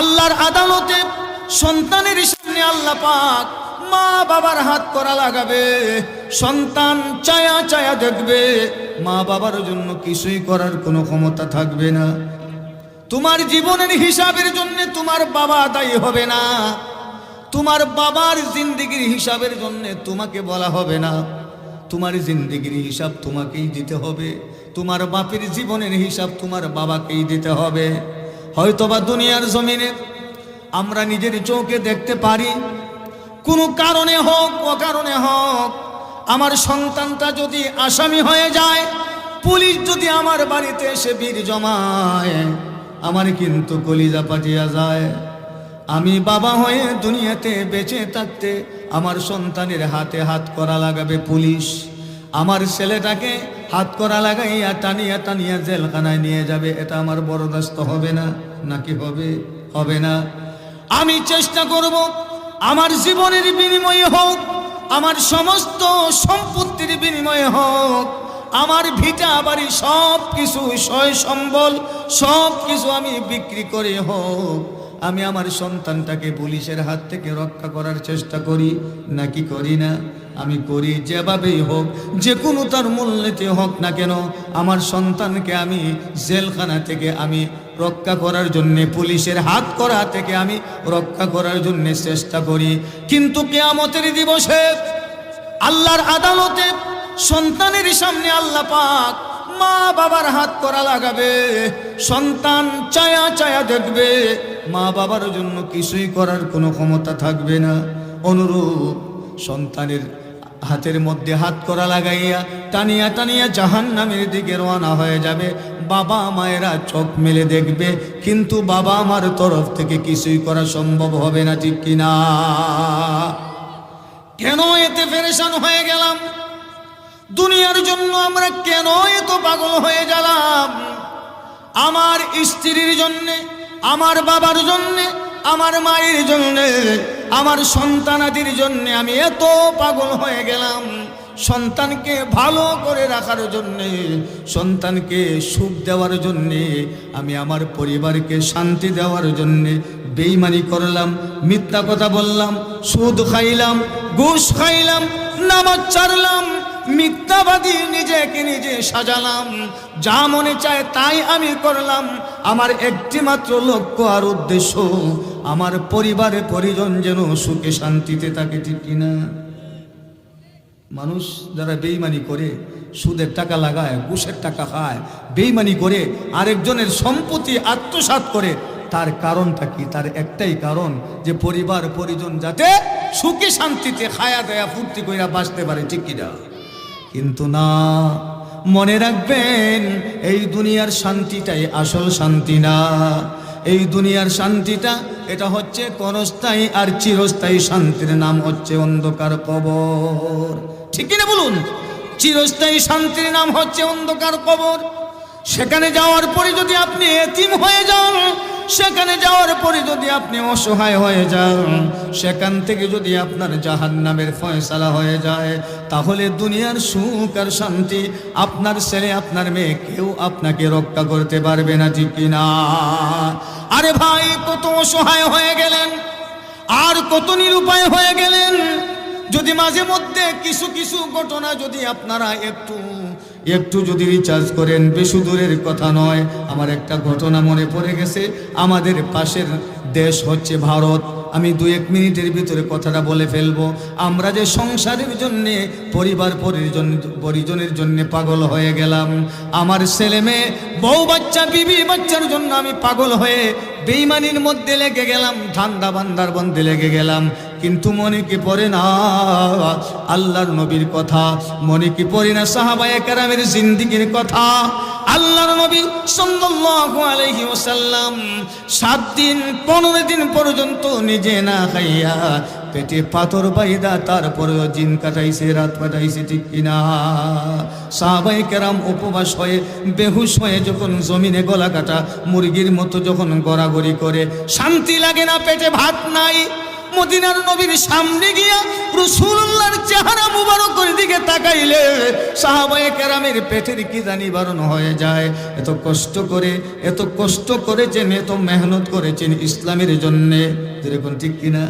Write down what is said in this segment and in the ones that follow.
আল্লাহর আদালতে সন্তানের সামনে আল্লাহ পাক মা বাবার হাত করা লাগাবে। সন্তান চায়া চায়া দেখবে, মা বাবার জন্য কিছুই করার কোনো ক্ষমতা থাকবে না। তোমার জীবনের হিসাবের জন্য তোমার বাবা দায়ী হবে না। তোমার বাবার জিন্দিগির হিসাবের জন্য তোমাকে বলা হবে না। তোমার জিন্দিগির হিসাব তোমাকেই দিতে হবে। তোমার বাপের জীবনের হিসাব তোমার বাবাকেই দিতে হবে। হয়তোবা দুনিয়ার জমিনে আমরা নিজের চোখে দেখতে পারি। কোনো কারণে হোক, অকারণে হোক, আমার সন্তানটা যদি আসামি হয়ে যায়, পুলিশ যদি আমার বাড়িতে এসে বীর জমায়, আমার কিন্তু কলিজা পাঠিয়া যায়। আমি বাবা হয়ে দুনিয়াতে বেঁচে থাকতে আমার সন্তানের হাতে হাত করা লাগাবে পুলিশ। আমার ছেলেটাকে হাত করা লাগাইয়া টানিয়া টানিয়া জেলখানায় নিয়ে যাবে, এটা আমার বরদাস্ত হবে না। নাকি হবে? হবে না। আমি চেষ্টা করব আমার জীবনের বিনিময়ে হোক, আমার সমস্ত সম্পত্তির বিনিময়ে হোক। আমার ভিটা বাড়ি সব কিছু সয় সম্বল সব কিছু আমি বিক্রি করে হোক। আমি আমার সন্তানটাকে পুলিশের হাত থেকে রক্ষা করার চেষ্টা করি নাকি করি না? আমি করি যেভাবেই হোক, যে কোনো তার মূল্যতে হোক না কেন, আমার সন্তানকে আমি জেলখানা থেকে আমি রক্ষা করার জন্য পুলিশের হাত করা থেকে আমি রক্ষা করার জন্য চেষ্টা করি। কিন্তু কেয়ামতের দিবসে আল্লাহর আদালতে সন্তানের সামনে আল্লাহ পাক মা বাবার হাত করা লাগাবে, সন্তান চায়া চায়া দেখবে, মা বাবার জন্য কিছুই করার কোনো ক্ষমতা থাকবে না। অনুরূপ সন্তানের হাতের মধ্যে হাত করা লাগাইয়া টানিয়া টানিয়া জাহান নামের দিকে রওনা হয়ে যাবে। বাবা মায়েরা চোখ মেলে দেখবে, কিন্তু বাবা আমার তরফ থেকে কিছুই করা সম্ভব হবে না, ঠিক কিনা? কেন এতে ফেরেশান হয়ে গেলাম? দুনিয়ার জন্য আমরা কেন এত পাগল হয়ে গেলাম? আমার স্ত্রীর জন্যে, আমার বাবার জন্যে, আমার মায়ের জন্যে আমার সন্তানাদির জন্যে আমি এত পাগল হয়ে গেলাম। সন্তানকে ভালো করে রাখার জন্যে, সন্তানকে সুখ দেওয়ার জন্যে, আমি আমার পরিবারকে শান্তি দেওয়ার জন্যে বেইমানি করলাম, মিথ্যা কথা বললাম, সুদ খাইলাম, ঘুষ খাইলাম, নামাজ চারলাম মিথ্যাবাদী নিজেকে নিজে সাজালাম। যা মনে চায় তাই আমি করলাম। আমার একটি মাত্র লক্ষ্য আর উদ্দেশ্য আমার পরিবারে পরিজন যেন সুখে শান্তিতে থাকে, ঠিক কিনা? মানুষ যারা বেইমানি করে, সুদের টাকা লাগায়, ঘুষের টাকা খায়, বেইমানি করে, আরেকজনের সম্পত্তি আত্মসাৎ করে, তার কারণটা কি? তার একটাই কারণ যে পরিবার পরিজন যাতে সুখে শান্তিতে খায়া দেয়া ফুর্তি কইরা বাঁচতে পারে, ঠিক কিনা? কিন্তু না, মনে রাখবেন, এই দুনিয়ার শান্তিটাই আসল শান্তি না। এই দুনিয়ার শান্তিটা, এটা হচ্ছে করস্থায়ী আর চিরস্থায়ী শান্তির নাম হচ্ছে অন্ধকার কবর। ঠিক না বলুন? চিরস্থায়ী শান্তির নাম হচ্ছে অন্ধকার কবর। সেখানে যাওয়ার পরে যদি আপনি এতিম হয়ে যান সেখানে যাওয়ার পরে যদি আপনি অসহায় হয়ে যান, সেখান থেকে যদি আপনার জাহান নামের ফয়সালা হয়ে যায়, তাহলে দুনিয়ার সুখ আর শান্তি আপনার ছেলে, আপনার মেয়ে কেউ আপনাকে রক্ষা করতে পারবে না, ঠিক কিনা আরে ভাই, কত অসহায় হয়ে গেলেন, আর কত নিরুপায় হয়ে গেলেন। যদি মাঝে মধ্যে কিছু কিছু ঘটনা যদি আপনারা একটু একটু যদি রিচার্জ করেন, বেশি দূরের কথা নয়। আমার একটা ঘটনা মনে পড়ে গেছে। আমাদের পাশের দেশ হচ্ছে ভারত। আমি দু এক মিনিটের ভিতরে কথাটা বলে ফেলব। আমরা যে সংসারের জন্যে, পরিবার পরিজন পরিজনের জন্য পাগল হয়ে গেলাম। আমার ছেলে মেয়ে, বউ বাচ্চা, বিবি বাচ্চার জন্য আমি পাগল হয়ে বেইমানির মধ্যে লেগে গেলাম ঠান্ডা বান্দার বন্ধে লেগে গেলাম। কিন্তু মনে কি পড়ে না? আল্লাহর নবীর কথা। মনে কি পড়ে না সাহাবায়ে কেরামের জিন্দিগির কথা? আল্লাহর নবী সাল্লাল্লাহু আলাইহি ওয়াসাল্লাম সাত দিন, পনেরো দিন পর্যন্ত নিজে না খাইয়া পেটে পাথর বাইদা তারপরেও দিন কাটাইছে, রাত কাটাইছে, ঠিক কিনা? সাহাবাই কেরাম উপবাস হয়ে, বেহুশ হয়ে যখন জমিনে গলা কাটা, মুরগির মতো যখন গড়াগড়ি করে, শান্তি লাগে না, পেটে ভাত নাই। মদিনার নবীর সামনে গিয়া রসুল্লাহর চেহারা মুবারকের দিকে তাকাইলে সাহাবায়ে কেরামের পেটের কি জানি বারণ হয়ে যায়। এত কষ্ট করে, এত কষ্ট করেছেন এত মেহনত করেছেন ইসলামের জন্যে। যেরকম ঠিক কিনা?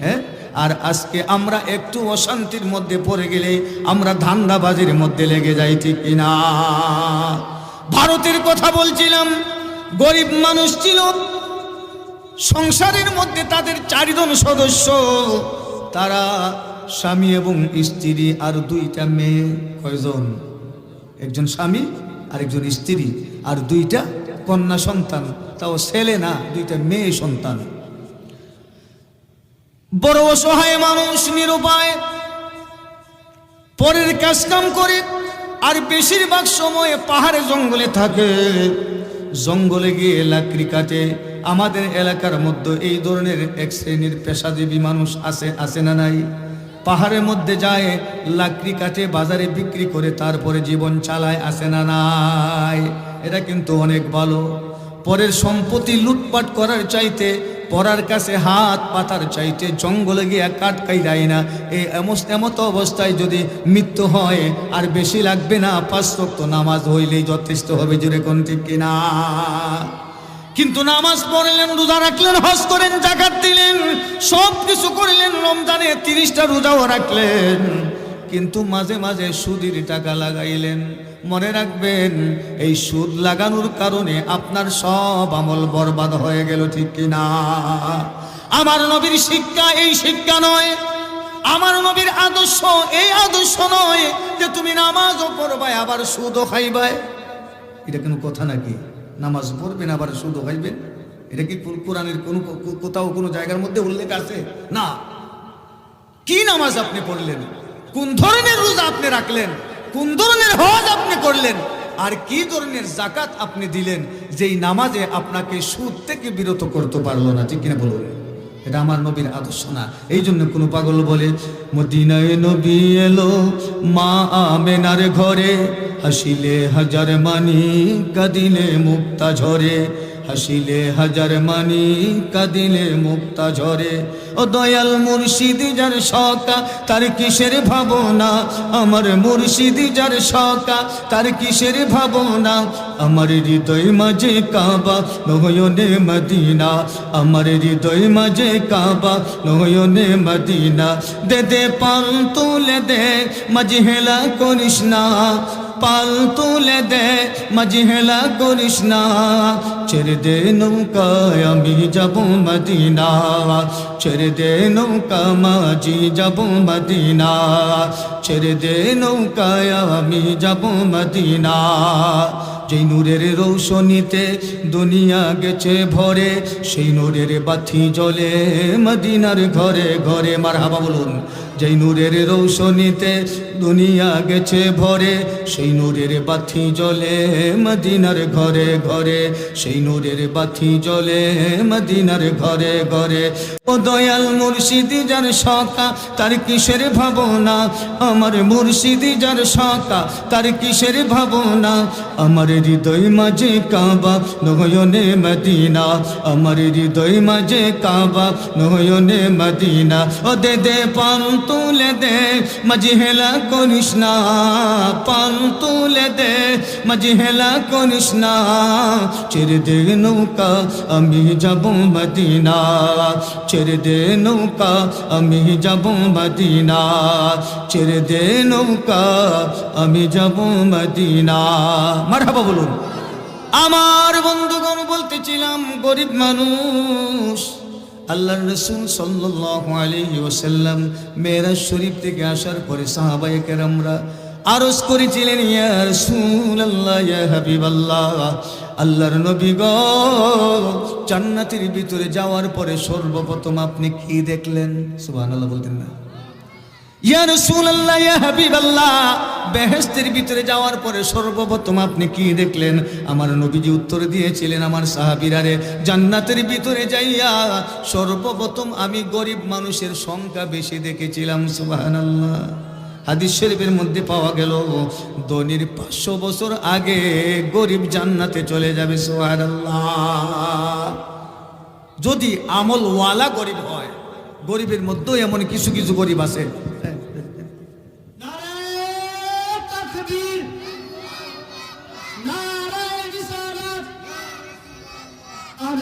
হ্যাঁ? আর আজকে আমরা একটু অশান্তির মধ্যে পড়ে গেলে আমরা ধান্দাবাজির মধ্যে লেগে যাই, ঠিক কিনা? ভারতের কথা বলছিলাম, গরিব মানুষ ছিল সংসারের মধ্যে তাদের চারিজন সদস্য, তারা স্বামী এবং স্ত্রী আর দুইটা মেয়ে, কয়জন? একজন স্বামী আর একজন স্ত্রী, আর দুইটা কন্যা সন্তান। তাও ছেলে না, দুইটা মেয়ে সন্তান। বড় অসহায় মানুষ নিরুপায়, পরের কাজ কাম করে আর বেশিরভাগ সময়ে পাহাড়ে জঙ্গলে থাকে। জঙ্গলে গিয়ে লাকড়ি কাটে আমাদের এলাকার মধ্যে এই ধরনের এক শ্রেণির পেশাজীবী মানুষ আছে আছে না নাই? পাহাড়ের মধ্যে যায়, লাকড়ি কাটে, বাজারে বিক্রি করে, তারপরে জীবন চালায় আসে না নাই? এটা কিন্তু অনেক ভালো। পরের সম্পত্তি লুটপাট করার চাইতে, পরার কাছে হাত পাতার চাইতে, জঙ্গলে গিয়ে কাট কাইরাই না। এই এমত অবস্থায় যদি মৃত্যু হয়, আর বেশি লাগবে না, পাঁচ রক্ত নামাজ হইলেই যথেষ্ট হবে জুড়ে কোন ঠিক কিনা? কিন্তু নামাজ পড়লেন, রোজা রাখলেন, হজ করেন, জাকাত দিলেন সব কিছু করলেন, রমজানে তিরিশটা রোজাও রাখলেন। কিন্তু মাঝে মাঝে সুদির টাকা লাগাইলেন। মনে রাখবেন, এই সুদ লাগানোর কারণে আপনার সব আমল বরবাদ হয়ে গেল, ঠিক কিনা আমার নবীর শিক্ষা এই শিক্ষা নয়। আমার নবীর আদর্শ এই আদর্শ নয় যে তুমি নামাজও পড়বাই, আবার সুদও খাইবাই। এটা কোনো কথা নাকি? নামাজ পড়বেন, আবার শুধু হইবেন এটা কি কোর- কোরআনের কোনো কোথাও কোনো জায়গার মধ্যে উল্লেখ আছে? না। কি নামাজ আপনি পড়লেন? কোন ধরনের রোজা আপনি রাখলেন? কোন ধরনের হজ আপনি করলেন? আর কি ধরনের জাকাত আপনি দিলেন? যেই নামাজে আপনাকে সুদ থেকে বিরত করতে পারল না, ঠিক কিনা বলুন? এটা আমার নবীর আদর্শ না। এই জন্য কোনো পাগল বলে, মদিনায় নবী এলো, মা আমেনার ঘরে, হাসিলে হাজার মানি কাদিলে মুক্তা ঝরে। হাসিলে হাজার মানি, কাদিলে মুক্তা ঝরে। ও দয়াল মুর্শিদি, যার সকা, তার কিসের ভাবনা? আমার মুর্শিদি, যার সকা, তার কিসের ভাবনা? আমার হৃদয় মাঝে কাবা, নয়নে মদিনা। আমার হৃদয় মাঝে কাবা, নয়নে মদিনা। দে দে, পাল তুলে দে মাঝে হেলা করিস না। পাল তুলে দে মাঝি হেলা করিস না। ছেড়ে দে নৌকায় আমি যাব মদিনা। ছেড়ে দে নৌকা মাঝি যাব মদিনা। ছেড়ে দে নৌকায় আমি যাব মদিনা। যেই নূরের রৌশনীতে দুনিয়া গেছে ভরে, সেই নূরের বাথি জ্বলে মদিনার ঘরে ঘরে। মার হাবা বলুন। যেই নূরের রৌশনীতে দুনিয়া গেছে ভরে, সেই নূরের বাতি জ্বলে মদিনার ঘরে ঘরে, সেই নূরের বাতি জ্বলে মদিনার ঘরে ঘরে। ও দয়াল মুর্শিদি যার সকা তার কিসের ভাবনা? আমার মুর্শিদি যার সকা তার কিসের ভাবনা? আমার হৃদয় মাঝে কাবা, নয়নে মদিনা। আমার হৃদয় মাঝে কাবা, নয়নে মদিনা। ও দে দে তুলে দে মাঝে হেলা করিস না পান তুলে দে মাঝে হেলা করিস না ছেড়ে দে নৌকা, আমি যাব মদিনা। ছেড়ে দে নৌকা, আমি যাব মদিনা। ছেড়ে দে নৌকা, আমি যাব মদিনা। মারহাবা বলুন। আমার বন্ধুগণ বলতেছিলাম গরিব মানুষ। আল্লাহ রসুল সাল্লাসাল্লাম মেয়েরা শরীফ থেকে আসার পরে সাহাবাই কেরামরা আরজ করেছিলেন আল্লাহ ইয়া আল্লাহর নবী গান্নাতির জান্নাতের ভিতরে যাওয়ার পরে সর্বপ্রথম আপনি কি দেখলেন? সুবহানাল্লাহ বলতেন না। ইয়া রাসূলুল্লাহ, ইয়া হাবিবাল্লাহ। বেহেশতের ভিতরে যাওয়ার পরে সর্বপ্রথম আপনি কি দেখলেন? আমার নবীজি উত্তর দিয়েছিলেন, আমার সাহাবীরারে জান্নাতের ভিতরে যাইয়া সর্বপ্রথম আমি গরিব মানুষের সংখ্যা বেশি দেখেছিলাম, সুবহানাল্লাহ। হাদিস শরীফের মধ্যে পাওয়া গেল, ধনির পাঁচশো বছর আগে গরিব জান্নাতে চলে যাবে, সুবহানাল্লাহ। যদি আমলওয়ালা গরিব হয়, গরিবের মধ্যেও এমন কিছু কিছু গরিব আছে নারায়ণ তাকবীর নারায়ণ রিসালাত আহলে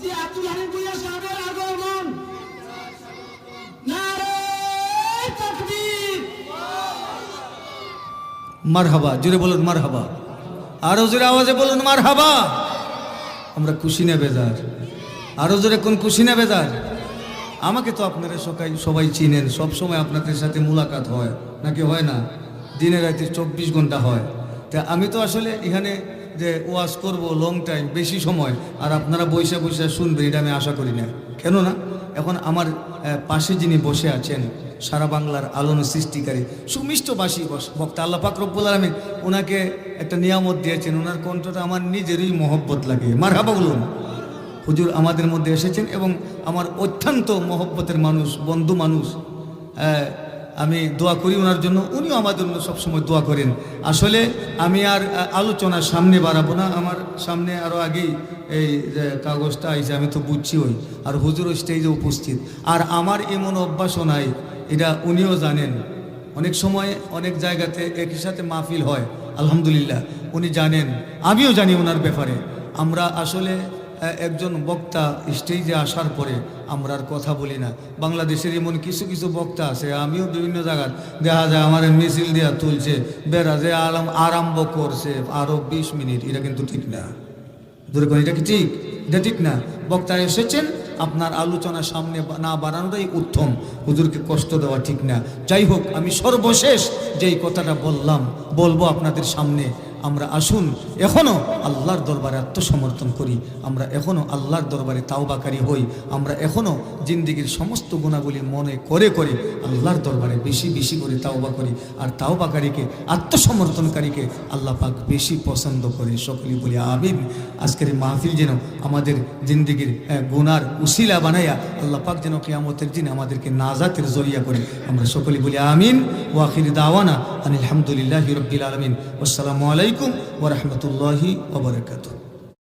মুফতি আব্দুল হালিম ভুইয়া সাহেবের আগমন মারহাবা, জোরে বলুন মারহাবা। আরও জোরে আওয়াজে বলুন মারহাবা। আমরা খুশি না বেজার। আরও জোরে কোন খুশি বেজার? আমাকে তো আপনারা সবাই সবাই চিনেন সব সময় আপনাদের সাথে মুলাকাত হয়। নাকি হয় না? দিনে রাতে চব্বিশ ঘণ্টা হয়। তা আমি তো আসলে এখানে যে ওয়াজ করব লং টাইম বেশি সময়, আর আপনারা বৈশা বৈশা শুনবেন এটা আমি আশা করি না। কেন না এখন আমার পাশে যিনি বসে আছেন, সারা বাংলার আলোন সৃষ্টিকারী সুমিষ্টবাসী বস- বক্তা আল্লাহ পাক রব্বুল আলমিন ওনাকে একটা নিয়ামত দিয়েছেন ওনার কণ্ঠটা আমার নিজেরই মহব্বত লাগে। মার হাবা বলুন। হুজুর আমাদের মধ্যে এসেছেন এবং আমার অত্যন্ত মহব্বতের মানুষ, বন্ধু মানুষ আমি দোয়া করি ওনার জন্য, উনিও আমাদের জন্য সবসময় দোয়া করেন। আসলে আমি আর আলোচনা সামনে বাড়াবো না, আমার সামনে আরও আগেই এই কাগজটা আইছে আমি তো বুঝছি ওই, আর হুজুর স্টেজে উপস্থিত। আর আমার এমন অভ্যাসও নাই, এটা উনিও জানেন। অনেক সময় অনেক জায়গাতে একই সাথে মাহফিল হয়, আলহামদুলিল্লাহ, উনি জানেন। আমিও জানি ওনার ব্যাপারে। আমরা আসলে একজন বক্তা স্টেজে আসার পরে আমরা আর কথা বলি না। বাংলাদেশের এমন কিছু কিছু বক্তা আছে, আমিও বিভিন্ন জায়গায় দেখা যায় আমার মিছিল দেওয়া তুলছে, বেড়া যে আরাম, আরম্ভ করছে আরও বিশ মিনিট, এটা কিন্তু ঠিক না। ধরে এটা কি ঠিক? এটা ঠিক না? বক্তা এসেছেন, আপনার আলোচনা সামনে না বাড়ানোটাই উত্তম। হুজুরকে কষ্ট দেওয়া ঠিক না। যাই হোক, আমি সর্বশেষ যেই কথাটা বললাম, বলব আপনাদের সামনে। আমরা আসুন এখনও আল্লাহর দরবারে আত্মসমর্পণ করি। আমরা এখনও আল্লাহর দরবারে তাওবাকারী হই। আমরা এখনও জিন্দিগির সমস্ত গুণাগুলি মনে করে করে আল্লাহর দরবারে বেশি বেশি করে তাওবা করি। আর তাওবাকারীকে, আত্মসমর্পণকারীকে আল্লাহ পাক বেশি পছন্দ করে। সকলেই বলি, আমিন। আজকের মাহফিল যেন আমাদের জিন্দিগির গুনার উসিলা বানাইয়া আল্লাহ পাক যেন কেয়ামতের দিন আমাদেরকে নাজাতের জরিয়া করে। আমরা সকলেই বলি, আমিন। ওয়াখির দাওয়ানা আনিল হামদুলিল্লাহ রব্বিল আলমিন। আসসালামু আলাইকুম ওরহমতুল্লাহি ওবরাকাতুহ